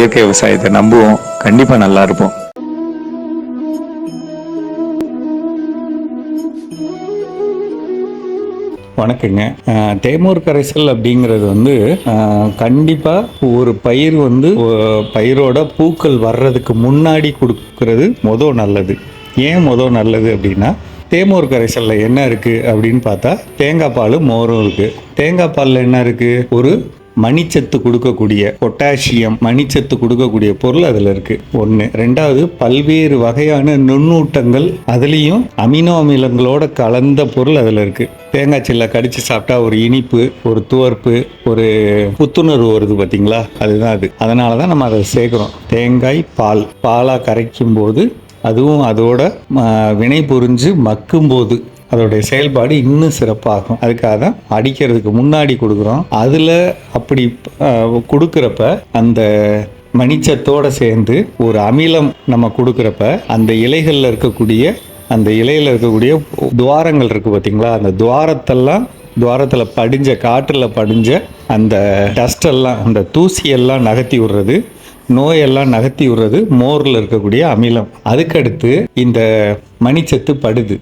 இயற்கை விவசாயத்தை நம்புவோம். கண்டிப்பாக நல்லா இருப்போம். வணக்கங்க. தேமூர் கரைசல் அப்படிங்கிறது வந்து கண்டிப்பாக ஒரு பயிர் வந்து பயிரோட பூக்கள் வர்றதுக்கு முன்னாடி கொடுக்கறது மொதல் நல்லது. ஏன் மொதல் நல்லது அப்படின்னா தேமூர் கரைசலில் என்ன இருக்குது அப்படின்னு பார்த்தா தேங்காய் பால் மோரும் இருக்குது தேங்காய் பாலில் என்ன இருக்குது ஒரு மணிச்சத்து கொடுக்கக்கூடிய பொட்டாசியம் மணிச்சத்து கொடுக்கக்கூடிய பொருள் அதில் இருக்கு. ஒன்று ரெண்டாவது பல்வேறு வகையான நுண்ணூட்டங்கள் அதுலேயும் அமினோ அமிலங்களோட கலந்த பொருள் அதில் இருக்கு. தேங்காய் சில்ல கடிச்சு சாப்பிட்டா ஒரு இனிப்பு ஒரு துவர்ப்பு ஒரு புத்துணர்வு வருது பார்த்தீங்களா அதுதான் அது. அதனால தான் நம்ம அதை சேர்க்குறோம். தேங்காய் பால். பாலாக கரைக்கும் போது அதுவும் அதோட ம, வினை புரிஞ்சு மக்கும்போது அதோடைய செயல்பாடு இன்னும் சிறப்பாகும். அதுக்காக தான் அடிக்கிறதுக்கு முன்னாடி கொடுக்குறோம். அதில் அப்படி கொடுக்குறப்ப அந்த மணிச்சத்தோடு சேர்ந்து ஒரு அமிலம் நம்ம கொடுக்குறப்ப அந்த இலைகளில் இருக்கக்கூடிய அந்த இலையில் இருக்கக்கூடிய துவாரங்கள் இருக்குது பார்த்தீங்களா அந்த துவாரத்தெல்லாம் துவாரத்தில் படிஞ்ச காற்றில் படிஞ்ச அந்த டஸ்டெல்லாம் அந்த தூசியெல்லாம் நகர்த்தி விடுறது நோயெல்லாம் நகர்த்தி விடுறது மோரில் இருக்கக்கூடிய அமிலம். அதுக்கடுத்து இந்த மணிச்சத்து படுது.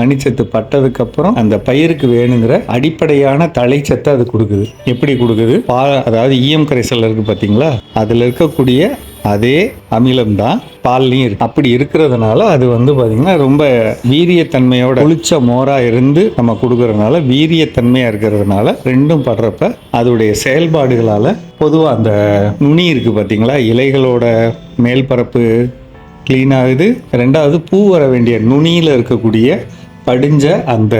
மணிச்சத்து பட்டதுக்கப்புறம் அந்த பயிருக்கு வேணுங்கிற அடிப்படையான தலைச்சத்தை அது கொடுக்குது. எப்படி கொடுக்குது? பா அதாவது ஈயம் கரைசல் இருக்கு பார்த்தீங்களா? அதில் இருக்கக்கூடிய அதே அமிலம் தான் பால்லையும் இருக்கு. அப்படி இருக்கிறதுனால அது வந்து பார்த்தீங்கன்னா ரொம்ப வீரியத்தன்மையோட குளிச்ச மோராக இருந்து நம்ம கொடுக்கறதுனால வீரியத்தன்மையாக இருக்கிறதுனால ரெண்டும் படுறப்ப அதோடைய செயல்பாடுகளால் பொதுவாக அந்த நுனி இருக்குது பார்த்தீங்களா? இலைகளோட மேல் பரப்பு க்ளீன் ஆகுது. ரெண்டாவது பூ வர வேண்டிய நுனியில் இருக்கக்கூடிய படிஞ்ச அந்த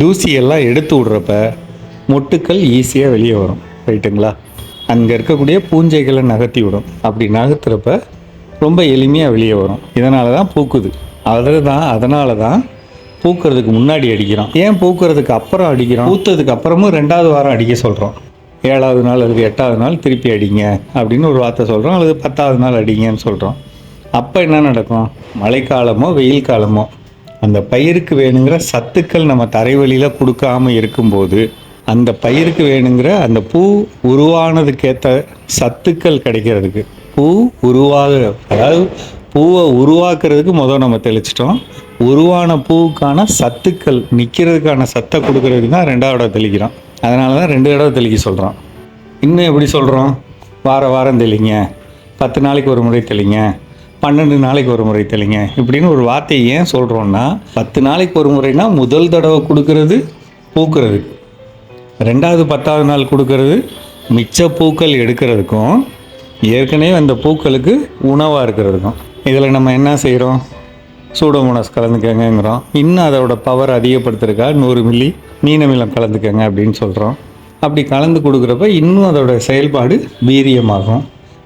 தூசியெல்லாம் எடுத்து விட்றப்ப மொட்டுக்கள் ஈஸியாக வெளியே வரும். ரைட்டுங்களா? அங்கே இருக்கக்கூடிய பூஞ்சைகளை நகர்த்தி விடும். அப்படி நகர்த்துறப்ப ரொம்ப எளிமையாக வெளியே வரும். இதனால தான் பூக்குது. அதுதான் அதனால தான் பூக்கிறதுக்கு முன்னாடி அடிக்கிறோம். ஏன் பூக்கிறதுக்கு அப்புறம் அடிக்கிறோம்? பூத்ததுக்கு அப்புறமும் ரெண்டாவது வாரம் அடிக்க சொல்கிறோம் ஏழாவது நாள் அல்லது எட்டாவது நாள் திருப்பி அடிங்க அப்படின்னு ஒரு வார்த்தை சொல்கிறோம் அல்லது பத்தாவது நாள் அடிங்கன்னு சொல்கிறோம் அப்போ என்ன நடக்கும்? மழைக்காலமோ வெயில் காலமோ அந்த பயிருக்கு வேணுங்கிற சத்துக்கள் நம்ம தரைவழியில் கொடுக்காம இருக்கும்போது அந்த பயிருக்கு வேணுங்கிற அந்த பூ உருவானதுக்கேற்ற சத்துக்கள் கிடைக்கிறதுக்கு பூ உருவாக அதாவது பூவை உருவாக்குறதுக்கு முதல் நம்ம தெளிச்சிட்டோம். உருவான பூவுக்கான சத்துக்கள் நிற்கிறதுக்கான சத்தை கொடுக்கறதுக்கு தான் ரெண்டாவது தடவை தெளிக்கிறோம். அதனால தான் ரெண்டு தடவை தெளிக்க சொல்கிறோம் இன்னும் எப்படி சொல்கிறோம் வார வாரம் தெளிங்க. பத்து நாளைக்கு ஒரு முறை தெளிங்க. பன்னெண்டு நாளைக்கு ஒரு முறை தெளிங்க. இப்படின்னு ஒரு வார்த்தையை ஏன் சொல்கிறோன்னா பத்து நாளைக்கு ஒரு முறைனா முதல் தடவை கொடுக்கறது பூக்கிறது. ரெண்டாவது பத்தாவது நாள் கொடுக்கறது மிச்ச பூக்கள் எடுக்கிறதுக்கும் ஏற்கனவே அந்த பூக்களுக்கு உணவாக இருக்கிறதுக்கும். இதில் நம்ம என்ன செய்கிறோம்? சூடோமோனாஸ் கலந்துக்கங்கிறோம் இன்னும் அதோட பவர் அதிகப்படுத்துறக்கா நூறு மில்லி மீனமிலம் கலந்துக்கங்க அப்படின்னு சொல்கிறோம் அப்படி கலந்து கொடுக்குறப்ப இன்னும் அதோட செயல்பாடு வீரியமாகும்.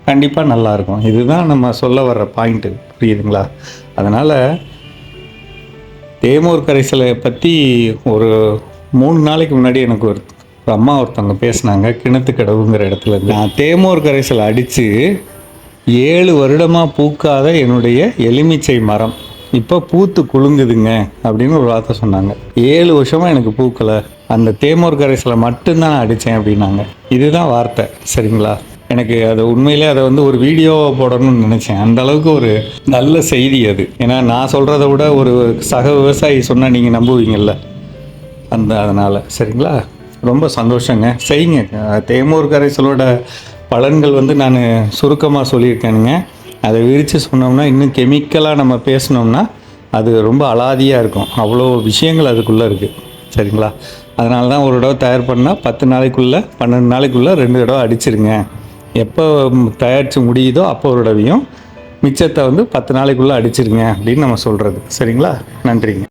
கண்டிப்பாக நல்லாயிருக்கும். இதுதான் நம்ம சொல்ல வர்ற பாயிண்ட்டு புரியுதுங்களா? அதனால் தேமூர் கரைசலை பற்றி ஒரு மூணு நாளைக்கு முன்னாடி எனக்கு ஒரு அம்மா ஒருத்தவங்க பேசுனாங்க கிணத்து கடவுங்கிற இடத்துல இருந்து. நான் தேமூர் கரைசலை அடித்து ஏழு வருடமாக பூக்காத என்னுடைய எலுமிச்சை மரம். இப்போ பூத்து குலுங்குதுங்க அப்படின்னு ஒரு வார்த்தை சொன்னாங்க. ஏழு வருஷமாக எனக்கு பூக்கலை. அந்த தேமூர் கரைசலை மட்டும்தான் நான் அடித்தேன் அப்படின்னாங்க. இதுதான் வார்த்தை சரிங்களா? எனக்கு அது உண்மையிலே அதை வந்து ஒரு வீடியோவை போடணும்னு நினச்சேன். அந்த அளவுக்கு ஒரு நல்ல செய்தி அது. ஏன்னா நான் சொல்கிறத விட ஒரு சக விவசாயி சொன்னால் நீங்கள் நம்புவீங்கள்ல அந்த அதனால். சரிங்களா? ரொம்ப சந்தோஷங்க. செய்யுங்க. தேமூர் கரைசலோட பலன்கள் வந்து நான் சுருக்கமாக சொல்லியிருக்கேனுங்க. அதை விரித்து சொன்னோம்னா இன்னும் கெமிக்கலாக நம்ம பேசினோம்னா அது ரொம்ப அலாதியாக இருக்கும். அவ்வளோ விஷயங்கள் அதுக்குள்ளே இருக்குது சரிங்களா? அதனால தான் ஒரு தடவை தயார் பண்ணால் பத்து நாளைக்குள்ளே பன்னெண்டு நாளைக்குள்ளே ரெண்டு தடவை அடிச்சிருங்க. எப்போ தயாரித்து முடியுதோ அப்போ ஒரு தடவையும் மிச்சத்தை வந்து பத்து நாளைக்குள்ளே அடிச்சிருங்க அப்படின்னு நம்ம சொல்கிறது சரிங்களா? நன்றிங்க.